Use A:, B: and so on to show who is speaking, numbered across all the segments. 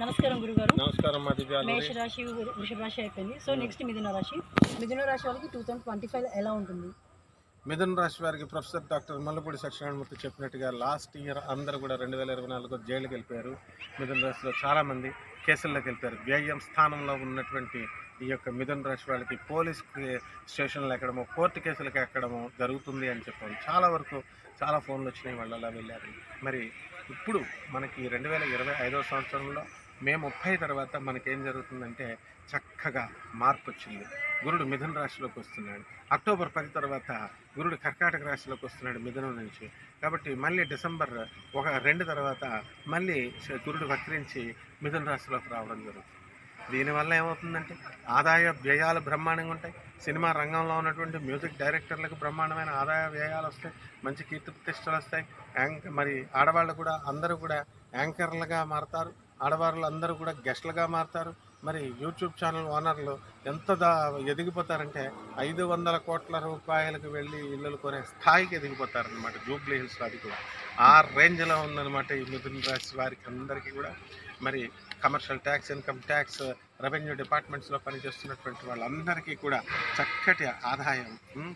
A: నమస్కారం గురుగారు.
B: నమస్కారం మా దివ్యాలు
A: మేష రాశి వృ- వృషభ రాశి అయిపోయింది. సో నెక్స్ట్ మిథున రాశి. మిథున రాశి వాళ్ళకి టూ థౌసండ్ ట్వంటీ ఫైవ్ ఎలా ఉంటుంది?
B: మిథున రాశి వారికి ప్రొఫెసర్ డాక్టర్ మల్లపూడి సత్యనారాయణమూర్తి చెప్పినట్టుగా లాస్ట్ ఇయర్ అందరూ కూడా రెండు వేల ఇరవై నాలుగు జైలుకి వెళ్ళిపోయారు. మిథున రాశిలో చాలామంది కేసుల్లోకి వెళ్ళిపోయారు. వ్యయం స్థానంలో ఉన్నటువంటి ఈ యొక్క మిథున రాశి వాళ్ళకి పోలీస్ స్టేషన్లు ఎక్కడమో కోర్టు కేసులకు ఎక్కడమో జరుగుతుంది అని చెప్పాము చాలా వరకు చాలా ఫోన్లు వచ్చినాయి వాళ్ళు అలా వెళ్ళారు. మరి ఇప్పుడు మనకి రెండు వేల ఇరవై ఐదవ సంవత్సరంలో మే ముప్పై తర్వాత మనకేం జరుగుతుందంటే చక్కగా మార్పు వచ్చింది గురుడు మిథున రాశిలోకి వస్తున్నాడు. అక్టోబర్ పది తర్వాత గురుడు కర్కాటక రాశిలోకి వస్తున్నాడు మిథునం నుంచి. కాబట్టి మళ్ళీ డిసెంబర్ ఒక రెండు తర్వాత మళ్ళీ గురుడు వక్రించి మిథున రాశిలోకి రావడం జరుగుతుంది. దీనివల్ల ఏమవుతుందంటే ఆదాయ వ్యయాలు బ్రహ్మాండంగా ఉంటాయి. సినిమా రంగంలో ఉన్నటువంటి మ్యూజిక్ డైరెక్టర్లకు బ్రహ్మాండమైన ఆదాయ వ్యయాలు వస్తాయి. మంచి కీర్తి ప్రతిష్టలు వస్తాయి. యాంకర్ మరి ఆడవాళ్ళు కూడా అందరూ కూడా యాంకర్లుగా మారతారు. ఆడవాళ్ళు అందరూ కూడా గెస్ట్లుగా మారుతారు. మరి యూట్యూబ్ ఛానల్ ఓనర్లు ఎంత దా ఎదిగిపోతారంటే ఐదు వందల కోట్ల రూపాయలకు వెళ్ళి ఇళ్ళు కొనే స్థాయికి ఎదిగిపోతారనమాట జూబ్లీ హిల్స్ అది కూడా. ఆ రేంజ్లో ఉందన్నమాట ఈ మిథున రాశి వారికి అందరికీ కూడా. మరి commercial tax income tax revenue డిపార్ట్మెంట్స్లో పనిచేస్తున్నటువంటి వాళ్ళందరికీ కూడా చక్కటి ఆదాయం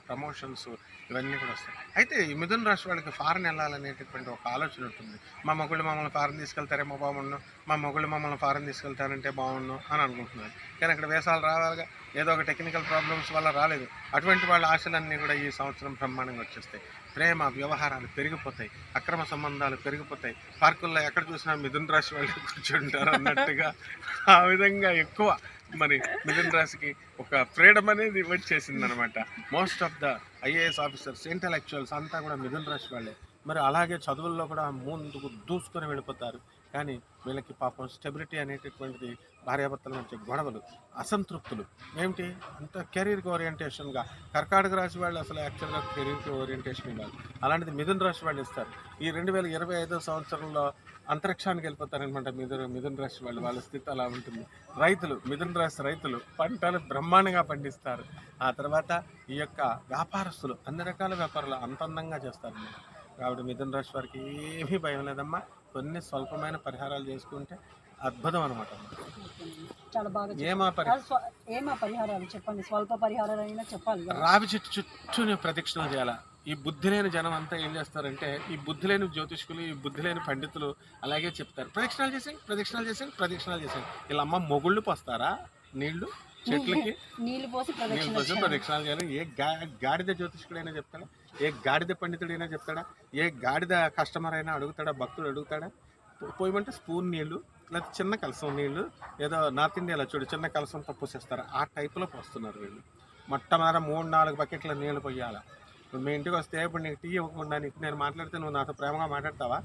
B: ప్రమోషన్స్ ఇవన్నీ కూడా వస్తాయి. అయితే ఈ మిథున రాశి వాళ్ళకి ఫారెన్ వెళ్ళాలనేటటువంటి ఒక ఆలోచన ఉంటుంది. మా మొగుళ్ళు మమ్మల్ని ఫారెన్ తీసుకెళ్తారేమో బాగుండు మా మొగుళ్ళు మమ్మల్ని ఫారెన్ తీసుకెళ్తారంటే బాగుండు అని అనుకుంటున్నారు. కానీ అక్కడ వేసాలు రావాలిగా ఏదో ఒక టెక్నికల్ ప్రాబ్లమ్స్ వల్ల రాలేదు. అటువంటి వాళ్ళ ఆశలన్నీ కూడా ఈ సంవత్సరం బ్రహ్మాండంగా వచ్చేస్తాయి. ప్రేమ వ్యవహారాలు పెరిగిపోతాయి అక్రమ సంబంధాలు పెరిగిపోతాయి. పార్కుల్లో ఎక్కడ చూసినా మిథున రాశి వాళ్ళు కూర్చుంటారు అన్నట్టుగా ఆ విధంగా ఎక్కువ మరి మిథున్ రాశికి ఒక ఫ్రీడమ్ అనేది వచ్చేసింది అనమాట most of the IAS officers intellectuals అంతా కూడా మిథున్ రాశి వాళ్ళే. మరి అలాగే చదువుల్లో కూడా ముందుకు దూసుకొని వెళ్ళిపోతారు. కానీ వీళ్ళకి పాపం స్టెబిలిటీ అనేటటువంటిది భార్యాభర్తల మధ్య గొడవలు అసంతృప్తులు. ఏమిటి? అంత కెరీర్కి ఓరియంటేషన్గా కర్కాటక రాశి వాళ్ళు అసలు యాక్చువల్గా కెరీర్కి ఓరియంటేషన్ ఇవ్వాలి. అలాంటిది మిథున రాశి వాళ్ళు ఇస్తారు. ఈ రెండు వేల ఇరవై ఐదో సంవత్సరంలో అంతరిక్షానికి వెళ్ళిపోతారనమాట మిథున మిథున రాశి వాళ్ళు. వాళ్ళ స్థితి అలా ఉంటుంది. రైతులు మిథున రాశి రైతులు పంటలు బ్రహ్మాండంగా పండిస్తారు. ఆ తర్వాత ఈ యొక్క వ్యాపారస్తులు అన్ని రకాల వ్యాపారాలు అంత అందంగా చేస్తారన్నమాట. కాబట్టి మిథున రాశి వారికి ఏమీ భయం లేదమ్మా. కొన్ని స్వల్పమైన పరిహారాలు చేసుకుంటే అద్భుతం అనమాట
A: చాలా బాగా.
B: ఏమా
A: ఏమా పరిహారాలు చెప్పండి? స్వల్ప పరిహారాలు అయినా చెప్పాలి.
B: రావి చెట్టు చుట్టూ నేను ప్రదక్షిణలు చేయాలా? ఈ బుద్ధి లేని జనం అంతా ఏం చేస్తారంటే ఈ బుద్ధి లేని జ్యోతిష్కులు ఈ బుద్ధి లేని పండితులు అలాగే చెప్తారు. ప్రదక్షిణాలు చేసేయండి ప్రదక్షిణాలు చేసేయండి ప్రదక్షిణాలు చేసేయండి. వీళ్ళ అమ్మ మొగుళ్ళు పోస్తారా? నీళ్ళు చెట్లకి
A: నీళ్ళు పోసి
B: నీళ్ళు పోసి. ప్రదక్షిణాలు చేయాలి. ఏ గా గాడిద జ్యోతిష్కుడైనా చెప్తాడా? ఏ గాడిద పండితుడైనా చెప్తాడా? ఏ గాడిద కస్టమర్ అయినా అడుగుతాడా? భక్తుడు అడుగుతాడా? పోయమంటే స్పూన్ నీళ్ళు లేకపోతే చిన్న కలసం నీళ్ళు ఏదో నార్త్ ఇండియాలో చూడు చిన్న కలసంతో పోసేస్తారు ఆ టైపులో పోస్తున్నారు వీళ్ళు. మొట్టమొదట మూడు నాలుగు బకెట్ల నీళ్ళు పోయాలి. ఇప్పుడు మీ ఇంటికి వస్తే ఇప్పుడు నీకు టీ ఇవ్వకుండా నీకు నేను మాట్లాడితే నువ్వు నాతో ప్రేమగా మాట్లాడతావా?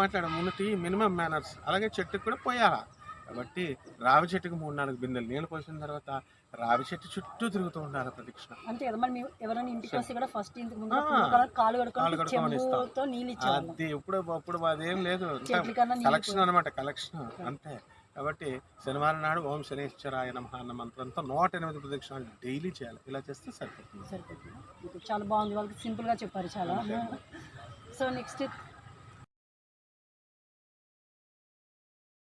B: మాట్లాడ ముందు టీ మినిమం మేనర్స్ అలాగే చెట్టుకు కూడా పోయాలా. కాబట్టి రావి చెట్టుకు మూడు నాలుగు బిందెలు నీళ్ళు పోసిన తర్వాత రావి చెట్టు చుట్టూ తిరుగుతూ ఉండాలి ప్రదక్షిణ
A: అంతే కదా ఎవరైనా ఇంటికి వస్తే కూడా ఫస్ట్ ఇంటికి ముందు కాలు
B: కడుక్కొని అది ఇప్పుడు ఇప్పుడు అదేం లేదు. కలెక్షన్ అనమాట కలెక్షన్ అంతే. కాబట్టి శనివారం నాడు ఓం శనేశ్వరాయ నమః అన్న మంత్రంతో నూట ఎనిమిది ప్రదక్షిణాలు డైలీ చేయాలి. ఇలా చేస్తే సరిపోతుంది.
A: సరిపోతుంది. చాలా బాగుంది. వాళ్ళకి సింపుల్గా చెప్పారు చాలా. So next